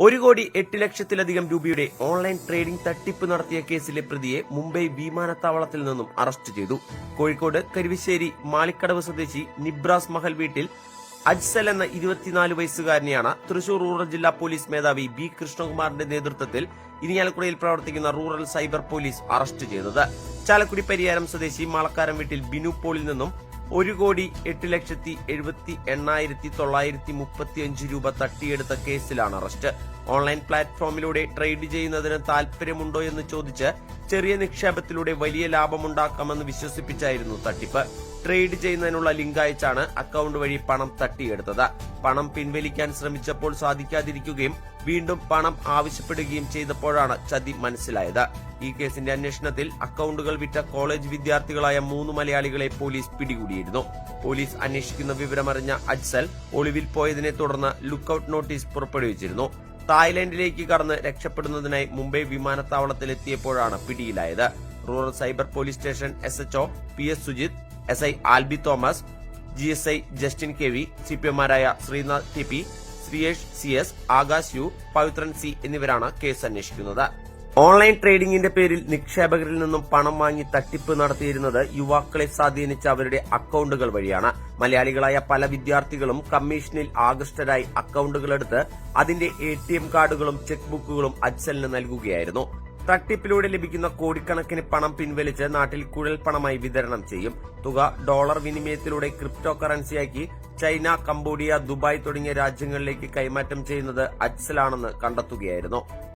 ഒരു കോടി എട്ട് ലക്ഷത്തിലധികം രൂപയുടെ ഓൺലൈൻ ട്രേഡിംഗ് തട്ടിപ്പ് നടത്തിയ കേസിലെ പ്രതിയെ മുംബൈ വിമാനത്താവളത്തിൽ നിന്നും അറസ്റ്റ് ചെയ്തു. കോഴിക്കോട് കരുവശ്ശേരി മാളിക്കടവ് സ്വദേശി നിബ്രാസ് മഹൽ വീട്ടിൽ അജ്സൽ എന്ന ഇരുപത്തിനാല് വയസ്സുകാരനെയാണ് തൃശൂർ റൂറൽ ജില്ലാ പോലീസ് മേധാവി ബി കൃഷ്ണകുമാറിന്റെ നേതൃത്വത്തിൽ ഇനിയാലക്കുടയിൽ പ്രവർത്തിക്കുന്ന റൂറൽ സൈബർ പോലീസ് അറസ്റ്റ് ചെയ്തത്. ചാലക്കുടി പരിയാരം സ്വദേശി മാളക്കാരൻ വീട്ടിൽ ബിനു പോളിൽ നിന്നും ഒരു കോടി എട്ട് ലക്ഷത്തി എഴുപത്തി എണ്ണായിരത്തി തൊള്ളായിരത്തി മുപ്പത്തി അഞ്ച് രൂപ തട്ടിയെടുത്ത കേസിലാണ് അറസ്റ്റ്. ഓൺലൈൻ പ്ലാറ്റ്ഫോമിലൂടെ ട്രേഡ് ചെയ്യുന്നതിന് താൽപര്യമുണ്ടോ എന്ന് ചോദിച്ച് ചെറിയ നിക്ഷേപത്തിലൂടെ വലിയ ലാഭമുണ്ടാക്കാമെന്ന് വിശ്വസിപ്പിച്ചായിരുന്നു തട്ടിപ്പ്. ട്രേഡ് ചെയ്യുന്നതിനുള്ള ലിങ്ക് അയച്ചാണ് അക്കൌണ്ട് വഴി പണം തട്ടിയെടുത്തത്. പണം പിൻവലിക്കാൻ ശ്രമിച്ചപ്പോൾ സാധിക്കാതിരിക്കുകയും വീണ്ടും പണം ആവശ്യപ്പെടുകയും ചെയ്തപ്പോഴാണ് ചതി മനസ്സിലായത്. ഈ കേസിന്റെ അന്വേഷണത്തിൽ അക്കൌണ്ടുകൾ വിറ്റ കോളേജ് വിദ്യാർത്ഥികളായ മൂന്ന് മലയാളികളെ പോലീസ് പിടികൂടിയിരുന്നു. പോലീസ് അന്വേഷിക്കുന്ന വിവരമറിഞ്ഞ അജ്സൽ ഒളിവിൽ പോയതിനെ തുടർന്ന് ലുക്കൌട്ട് നോട്ടീസ് പുറപ്പെടുവിച്ചിരുന്നു. തായ്ലൻഡിലേക്ക് കടന്ന് രക്ഷപ്പെടുന്നതിനായി മുംബൈ വിമാനത്താവളത്തിലെത്തിയപ്പോഴാണ് പിടിയിലായത്. Rural cyber police station S H O P S Sujith S I Albi Thomas G S I Justin K V C P എമാരായ Sreenath T P Sreeyesh C S Akash U Pavithran C എന്നിവരാണ് case അന്വേഷിക്കുന്നത്. Online ട്രേഡിംഗിന്റെ പേരിൽ നിക്ഷേപകരിൽ നിന്നും പണം വാങ്ങി തട്ടിപ്പ് നടത്തിയിരുന്നത് യുവാക്കളെ സ്വാധീനിച്ച അവരുടെ അക്കൌണ്ടുകൾ വഴിയാണ്. മലയാളികളായ പല വിദ്യാർത്ഥികളും കമ്മീഷനിൽ ആകൃഷ്ടരായി അക്കൌണ്ടുകളെടുത്ത് അതിന്റെ എ കാർഡുകളും ചെക്ക് ബുക്കുകളും അച്ഛലിന് നൽകുകയായിരുന്നു. തട്ടിപ്പിലൂടെ ലഭിക്കുന്ന കോടിക്കണക്കിന് പണം പിൻവലിച്ച് നാട്ടിൽ കുഴൽ പണമായി വിതരണം ചെയ്യും. തുക ഡോളർ വിനിമയത്തിലൂടെ ക്രിപ്റ്റോ കറൻസിയാക്കി ചൈന കംബോഡിയ ദുബായ് തുടങ്ങിയ രാജ്യങ്ങളിലേക്ക് കൈമാറ്റം ചെയ്യുന്നത് അജ്സലാണെന്ന് കണ്ടെത്തുകയായിരുന്നു.